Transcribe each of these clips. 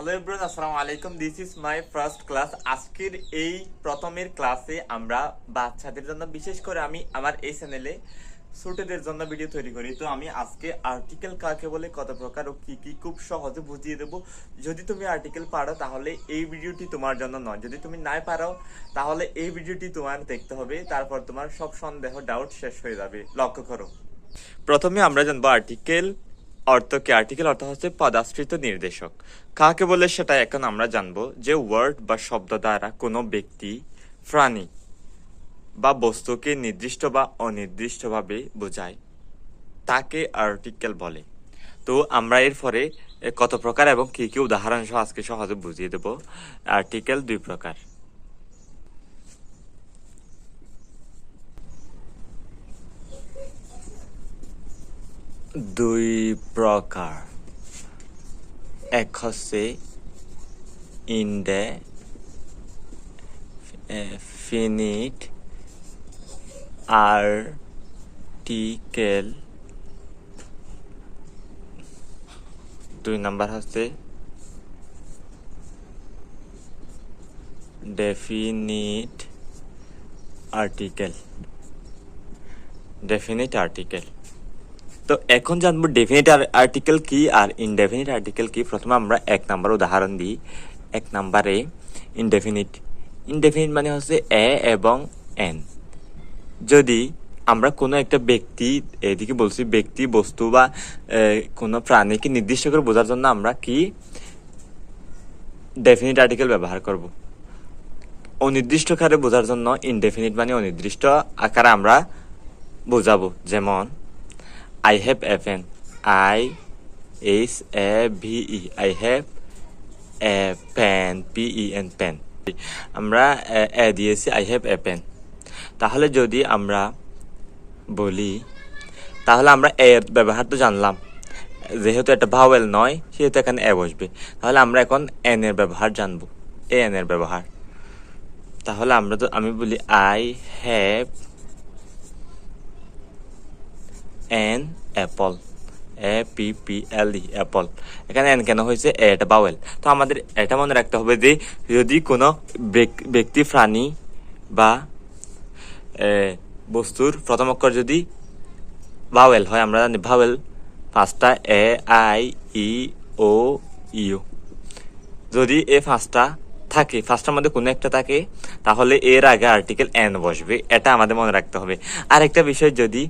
Hello everyone আসসালামু আলাইকুম this is my first class আজকের এই প্রথমের ক্লাসে আমরা বাচ্চাদের জন্য, বিশেষ করে আমি আমার এই চ্যানেলে ছোটদের জন্য ভিডিও তৈরি করি। তো আমি আজকে আর্টিকেল কাকে বলে, কত প্রকার ও কি কি খুব সহজে বুঝিয়ে দেবো। যদি তুমি আর্টিকেল পারো, তাহলে এই ভিডিওটি তোমার জন্য নয়। যদি তুমি নাই পারো, তাহলে এই ভিডিওটি তোমার দেখতে হবে। তারপর তোমার সব সন্দেহ ডাউট শেষ হয়ে যাবে। লক্ষ্য করো। প্রথমে আমরা জানব আর্টিকেল অর্থ কি আর্টিকেল অর্থ হচ্ছে পদাশ্রিত নির্দেশক। কাকে বলে সেটা এখন আমরা জানব যে ওয়ার্ড বা শব্দ দ্বারা কোনো ব্যক্তি প্রাণী বা বস্তুকে নির্দিষ্ট বা অনির্দিষ্টভাবে বোঝায় তাকে আর্টিকেল বলে। তো আমরা এর পরে এ, কত প্রকার এবং কী কী উদাহরণ সহ আজকে সহজে বুঝিয়ে দেব। আর্টিকেল দুই প্রকার। দুই প্রকার। এক হচ্ছে ইন্ডে ফিনিট আর্টিকেল। দুই নাম্বার হচ্ছে ডেফিনিট আর্টিকেল। Definite article. তো এখন জানব ডেফিনিট আর্টিকেল কি আর ইনডেফিনিট আর্টিকেল কি? প্রথমে আমরা এক নাম্বার উদাহরণ দিই। এক নাম্বারে ইনডেফিনিট ইনডেফিনিট মানে হচ্ছে এ এবং এন। যদি আমরা কোনো একটা ব্যক্তি, এদিকে বলছি ব্যক্তি, বস্তু বা কোনো প্রাণীকে নির্দিষ্ট করে বোঝার জন্য আমরা কি ডেফিনিট আর্টিকেল ব্যবহার করব? অনির্দিষ্ট আকারে বোঝার জন্য ইনডেফিনিট মানে অনির্দিষ্ট আকারে আমরা বোঝাবো। যেমন Have a pen. I S A V E. I have a pen. P E N pen. আমরা, এ দিয়েছি আই হ্যাভ এ পেন তাহলে যদি আমরা বলি, তাহলে আমরা এর ব্যবহার তো জানলাম যেহেতু এটা ভাওয়েল নয়, সেহেতু এখানে এ বসবে তাহলে আমরা এখন এন এর ব্যবহার জানব এ এন এর ব্যবহার তাহলে আমরা তো, আমি বলি I have an apple A P P L E apple এখানে এন কেন হয়েছে? এ এটা বাওয়েল তো আমাদের এটা মনে রাখতে হবে যে, যদি কোনো ব্যক- ব্যক্তি, প্রাণী বা বস্তুর প্রথম অক্ষর যদি ভাওয়েল হয়, আমরা জানি ভাওয়েল পাঁচটা A I E O you যদি এ পাঁচটা থাকে, পাঁচটার মধ্যে কোনো একটা থাকে, তাহলে এর আগে আর্টিকেল এন বসবে। এটা আমাদের মনে রাখতে হবে। আরেকটা বিষয় যদি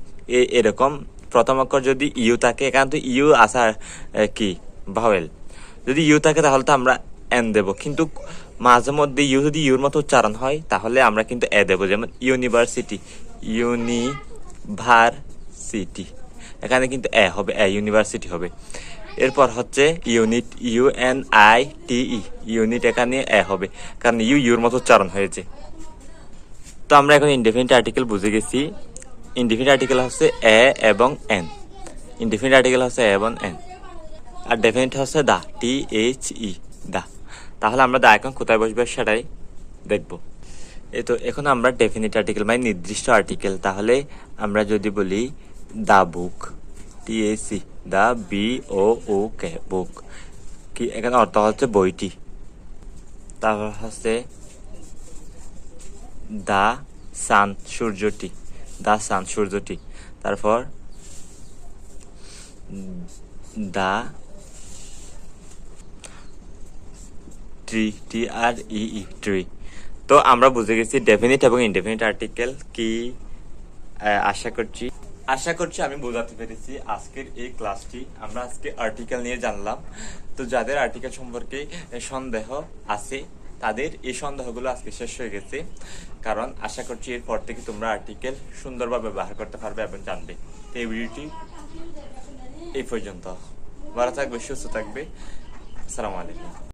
এরকম। প্রথম অক্ষর যদি ইউ থাকে তো ইউ আসার কি? ভাওয়েল। যদি ইউ থাকে, তাহলে তো আমরা এন দেব। কিন্তু মাঝে মধ্যে ইউ যদি ইউর মতো উচ্চারণ হয়, তাহলে আমরা কিন্তু এ দেবো। যেমন ইউনিভার্সিটি। ইউনিভার্সিটি। এখানে কিন্তু এ হবে, এ ইউনিভার্সিটি হবে। এরপর হচ্ছে unit, U N I T E. Unit এখানে এ হবে, কারণ ইউ ইউর মতো উচ্চারণ হয়েছে। তো আমরা এখন ইনডেফিনিট আর্টিকেল বুঝে গেছি। ইনডেফিনিট আর্টিকেল হচ্ছে এ এবং এন। ইনডেফিনিট আর্টিকেল হচ্ছে এ এবং এন। আর ডেফিনিট হচ্ছে দা টি এইচ ই দা। তাহলে আমরা দা এখন কোথায় বসবে সেটাই দেখব। এই তো এখন আমরা ডেফিনিট আর্টিকেল মানে নির্দিষ্ট আর্টিকেল তাহলে আমরা যদি বলি the book T A C the B O O K book. কি এখানে অর্থ হচ্ছে বইটি। তারপর হচ্ছে দা, সান, সূর্যটি। দা সান, সূর্যটি। তারপর দা ট্রি টি আর ই ই, ট্রি। তো আমরা বুঝে গেছি ডেফিনিট এবং ইনডেফিনিট আর্টিকেল কি আশা করছি। আশা করছি আমি বোঝাতে পেরেছি আজকের এই ক্লাসটি আমরা আজকে আর্টিকেল নিয়ে জানলাম। তো যাদের আর্টিকেল সম্পর্কে সন্দেহ আছে তাদের এই সন্দেহগুলো আজকে শেষ হয়ে গেছে। কারণ আশা করছি এরপর থেকে তোমরা আর্টিকেল সুন্দরভাবে ব্যবহার করতে পারবে এবং জানবে। এই ভিডিওটি এই পর্যন্ত। ভালো থাকবে, সুস্থ থাকবে। আসসালামু আলাইকুম।